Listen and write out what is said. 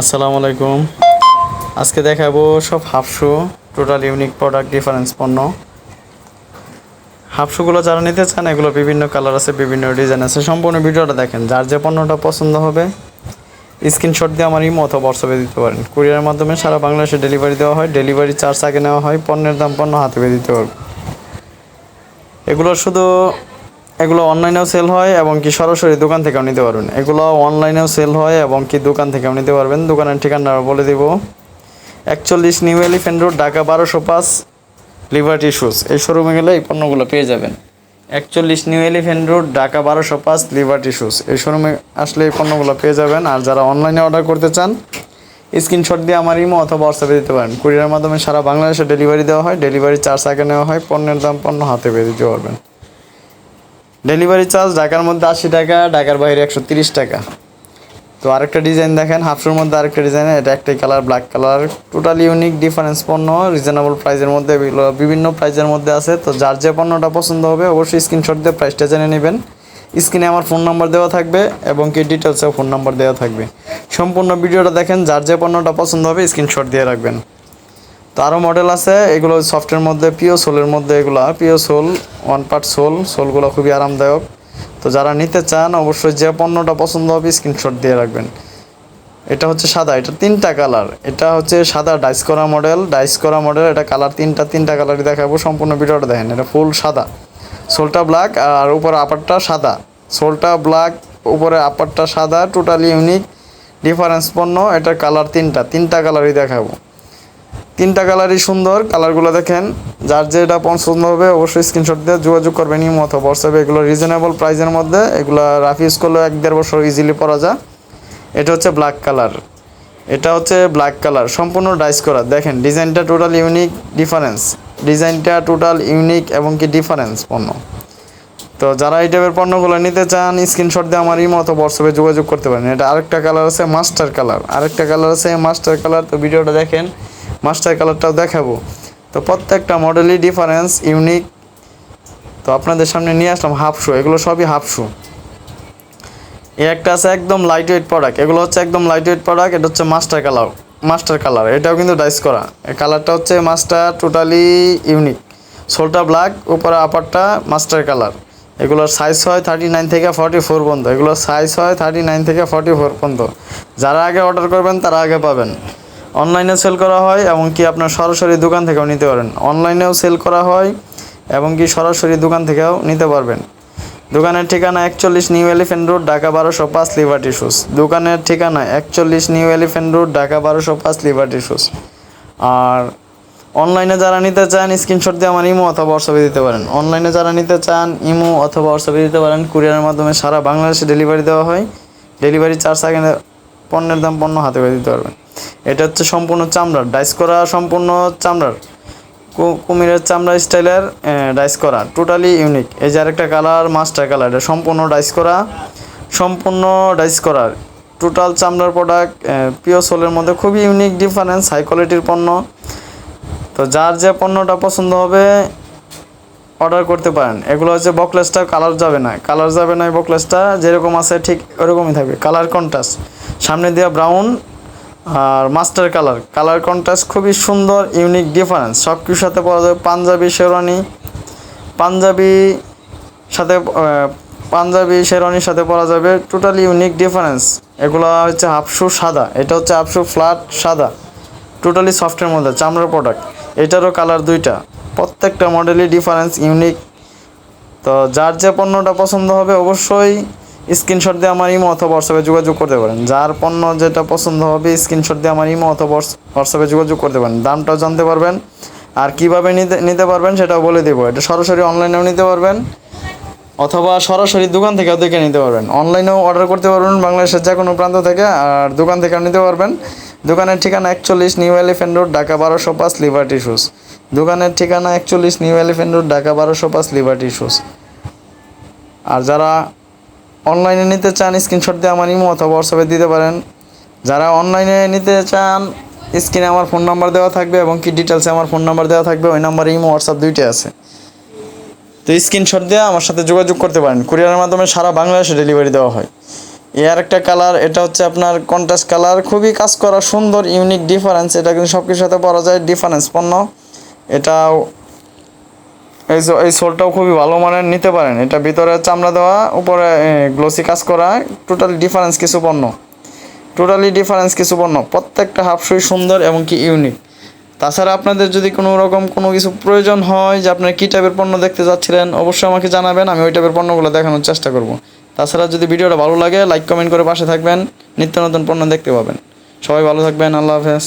আসসালামু আলাইকুম। আজকে দেখাবো সব half shoe total unique product difference পণ্য। হাফ শুগুলো যারা নিতে চান, এগুলো বিভিন্ন কালার আছে, বিভিন্ন ডিজাইন আছে, সম্পূর্ণ ভিডিওটা দেখেন। যার যে পণ্যটা পছন্দ হবে, স্ক্রিনশট দিয়ে আমার ইমো অথবা হোয়াটসঅ্যাপে দিতে পারেন। কুরিয়ারের মাধ্যমে সারা বাংলাদেশে ডেলিভারি দেওয়া হয় ডেলিভারি চার্জ আগে নেওয়া হয়, পণ্যের দাম পণ্য হাতে পেয়ে দিতে পারবে এগুলো শুধু এগুলো অনলাইনেও সেল হয় এবং কি সরাসরি দোকান থেকেও নিতে পারবেন। এগুলো অনলাইনেও সেল হয় এবং কি দোকান থেকেও নিতে পারবেন। দোকানের ঠিকানা বলে দিব। একচল্লিশ নিউ এলিফেন্ট রোড, ঢাকা বারোশো পাঁচ লিবার্টি শুজ এই শোরুমে গেলে এই পণ্যগুলো পেয়ে যাবেন। একচল্লিশ নিউ এলিফেন্ট রোড, ঢাকা বারোশো পাঁচ লিবার্টি শুজ এই শোরুমে আসলে এই পণ্যগুলো পেয়ে যাবেন। আর যারা অনলাইনে অর্ডার করতে চান স্ক্রিনশট দিয়ে আমার ইমো অথবা হোয়াটসঅ্যাপে দিতে পারেন। কুরিয়ারের মাধ্যমে সারা বাংলাদেশে ডেলিভারি দেওয়া হয়। ডেলিভারি চার্জ আগে নেওয়া হয়। পণ্যের দাম পণ্য হাতে পেয়ে দিতে পারবেন। ডেলিভারি চার্জ ঢাকার মধ্যে আশি টাকা, ঢাকার বাইরে একশো তিরিশ টাকা। তো আরেকটা ডিজাইন দেখেন হাফশোর মধ্যে আরেকটা ডিজাইন এটা একটাই colour black colour totally unique difference পণ্য রিজনেবল প্রাইসের মধ্যে বিভিন্ন প্রাইসের মধ্যে আছে। তো যার যে পণ্যটা পছন্দ হবে, অবশ্যই স্ক্রিনশট দিয়ে প্রাইসটা জেনে নেবেন। স্ক্রিনে আমার ফোন নাম্বার দেওয়া থাকবে এবং কি ডিটেলসেও ফোন নাম্বার দেওয়া থাকবে। সম্পূর্ণ ভিডিওটা দেখেন, যার যে পণ্যটা পছন্দ হবে স্ক্রিনশট দিয়ে রাখবেন। তো আরও মডেল আছে, এগুলো সফটের মধ্যে পিও সোলের মধ্যে এগুলো PU sole one part sole সোলগুলো খুবই আরামদায়ক। তো যারা নিতে চান, অবশ্যই যে পণ্যটা পছন্দ হবে স্ক্রিনশট দিয়ে রাখবেন। এটা হচ্ছে সাদা, এটা তিনটা কালার এটা হচ্ছে সাদা ডাইস করা মডেল ডাইস করা মডেল এটা কালার তিনটা তিনটা কালারই দেখাবো, সম্পূর্ণ ভিডিওটা দেখেন, এটা ফুল সাদা। সোলটা ব্ল্যাক আর উপরে আপারটা সাদা। সোলটা ব্ল্যাক উপরে আপারটা সাদা টোটালি ইউনিক ডিফারেন্স পণ্য, এটার কালার তিনটা তিনটা কালারই দেখাবো। তিনটা কালারই সুন্দর কালারগুলো দেখেন। যার যেটা পছন্দ হবে অবশ্যই স্ক্রিনশট দিয়ে যোগাযোগ করবেন, ইমো অথবা হোয়াটসঅ্যাপে এগুলো রিজনেবল প্রাইসের মধ্যে। এগুলো রাফ ইউজ করলেও এক দেড় বছর ইজিলি পরা যায়। এটা হচ্ছে ব্ল্যাক কালার এটা হচ্ছে ব্ল্যাক কালার সম্পূর্ণ ডাইস করা। দেখেন ডিজাইনটা টোটাল ইউনিক ডিফারেন্স ডিজাইনটা টোটাল ইউনিক এবং কি ডিফারেন্স পণ্য। তো যারা এই টাইপের পণ্যগুলো নিতে চান স্ক্রিনশট দিয়ে আমার ইমো অথবা হোয়াটসঅ্যাপে যোগাযোগ করতে পারেন। এটা আরেকটা কালার আছে মাস্টার কালার আরেকটা কালার আছে মাস্টার কালার তো ভিডিওটা দেখেন। মাস্টার কালারটাও দেখাবো। তো প্রত্যেকটা মডেলই ডিফারেন্স ইউনিক তো আপনাদের সামনে নিয়ে আসলাম হাফ শু এগুলো সবই হাফ শু এই একটা আছে একদম লাইট ওয়েট প্রোডাক্ট এগুলো হচ্ছে একদম লাইট ওয়েট প্রোডাক্ট এটা হচ্ছে মাস্টার কালার মাস্টার কালার এটাও কিন্তু ডাইস করা। কালারটা হচ্ছে মাস্টার টোটালি ইউনিক সোলটা ব্ল্যাক উপরে আপারটা মাস্টার কালার এগুলোর সাইজ হয় থার্টি নাইন থেকে ফর্টি ফোর পর্যন্ত। এগুলোর সাইজ হয় থার্টি নাইন থেকে ফর্টি ফোর পর্যন্ত। যারা আগে অর্ডার করবেন, তারা আগে পাবেন। অনলাইনে সেল করা হয় এবং কি আপনার সরাসরি দোকান থেকেও নিতে পারেন। অনলাইনেও সেল করা হয় এবং কি সরাসরি দোকান থেকেও নিতে পারবেন। দোকানের ঠিকানা একচল্লিশ নিউ এলিফেন্ট রোড, ঢাকা বারোশো পাঁচ লিবার্টি শুজ দোকানের ঠিকানা একচল্লিশ নিউ এলিফেন্ট রোড, ঢাকা বারোশো পাঁচ লিবার্টি শুজ আর অনলাইনে যারা নিতে চান স্ক্রিনশট দিয়ে আমার ইমো অথবা হোয়াটসঅ্যাপে দিতে পারেন। অনলাইনে যারা নিতে চান, ইমো অথবা হোয়াটসঅ্যাপে দিতে পারেন। কুরিয়ারের মাধ্যমে সারা বাংলাদেশে ডেলিভারি দেওয়া হয়। ডেলিভারি চার্জ আগে পণ্যের দাম পণ্য হাতে করে দিতে পারবেন। এটা হচ্ছে সম্পূর্ণ চামড়ার, ডাইস করা সম্পূর্ণ চামড়ার। কুমিরের চামড়া স্টাইলের ডাইস করা, টোটালি ইউনিক। এই যে আরেকটা কালার, মাস্টার কালার, এটা সম্পূর্ণ ডাইস করা, সম্পূর্ণ ডাইস করার টোটাল চামড়ার প্রোডাক্ট পিও সোলের মধ্যে খুবই ইউনিক ডিফারেন্স হাই কোয়ালিটির পণ্য। তো যার যে পণ্যটা পছন্দ হবে অর্ডার করতে পারেন। এগুলো হচ্ছে বকলেসটা কালার যাবে না। কালার যাবে না এই বকলেসটা, যেরকম আছে ঠিক ওরকমই থাকবে। কালার কন্ট্রাস্ট সামনে দেওয়া ব্রাউন আর মাস্টার কালার। কালার কন্ট্রাস্ট খুবই সুন্দর ইউনিক ডিফারেন্স সব কিছুর সাথে পরা যাবে পাঞ্জাবি শেরওয়ানি। পাঞ্জাবি সাথে পাঞ্জাবি শেরওয়ানির সাথে পরা যাবে টোটালি ইউনিক ডিফারেন্স এগুলো হচ্ছে হাফশু সাদা, এটা হচ্ছে হাফশু ফ্ল্যাট সাদা। টোটালি সফটের মধ্যে, চামড়ার প্রোডাক্ট এটারও কালার দুইটা। প্রত্যেকটা মডেলই ডিফারেন্স ইউনিক তো যার যে পণ্যটা পছন্দ হবে অবশ্যই স্ক্রিনশট দিয়ে আমার ইমো অথবা হোয়াটসঅ্যাপে যোগাযোগ করতে পারেন। যার পণ্য যেটা পছন্দ হবে, স্ক্রিনশট দিয়ে আমার ইমো অথবা হোয়াটসঅ্যাপে যোগাযোগ করতে পারেন। দামটাও জানতে পারবেন। আর কীভাবে নিতে নিতে পারবেন সেটাও বলে দেবো। এটা সরাসরি অনলাইনেও নিতে পারবেন, অথবা সরাসরি দোকান থেকেও দেখে নিতে পারবেন। অনলাইনেও অর্ডার করতে পারবেন বাংলাদেশের যে কোনো প্রান্ত থেকে, আর দোকান থেকেও নিতে পারবেন। দোকানের ঠিকানা একচল্লিশ নিউ এলিফেন্ট রোড, ঢাকা বারোশো পাঁচ, লিবার্টি শুজ দোকানের ঠিকানা একচল্লিশ নিউ এলিফেন্ট রোড, ঢাকা বারোশো পাঁচ, লিবার্টি শুজ আর যারা অনলাইনে নিতে চান, স্ক্রিনশট দিয়ে আমার ইমো অথবা হোয়াটসঅ্যাপে দিতে পারেন। যারা অনলাইনে নিতে চান, স্ক্রিনে আমার ফোন নাম্বার দেওয়া থাকবে এবং কি ডিটেলসে আমার ফোন নাম্বার দেওয়া থাকবে, ওই নাম্বারে ইমো হোয়াটসঅ্যাপ দুইটাই আছে। তো স্ক্রিনশট দিয়ে আমার সাথে যোগাযোগ করতে পারেন। কুরিয়ারের মাধ্যমে সারা বাংলাদেশে ডেলিভারি দেওয়া হয়। এর একটা কালার এটা হচ্ছে আপনার কন্ট্রাস্ট কালার খুবই কাজ করা সুন্দর ইউনিক ডিফারেন্স এটা কিন্তু সব কিছুর সাথে পাওয়া যায় ডিফারেন্স পণ্য। এটাও এই এই সোলটাও খুবই ভালো মানের নিতে পারেন। এটা ভিতরে চামড়া দেওয়া, উপরে গ্লোসি কাজ করা টোটালি ডিফারেন্স কিছু পণ্য। টোটালি ডিফারেন্স কিছু পণ্য। প্রত্যেকটা হাফ শুই সুন্দর এবং কি ইউনিক তাছাড়া আপনাদের যদি কোনো রকম কোনো কিছু প্রয়োজন হয়, যে আপনারা কী টাইপের পণ্য দেখতে যাচ্ছিলেন, অবশ্যই আমাকে জানাবেন, আমি ওই টাইপের পণ্যগুলো দেখানোর চেষ্টা করব। তাছাড়া যদি ভিডিওটা ভালো লাগে লাইক কমেন্ট করে পাশে থাকবেন, নিত্য নতুন পণ্য দেখতে পাবেন। সবাই ভালো থাকবেন, আল্লাহ হাফেজ।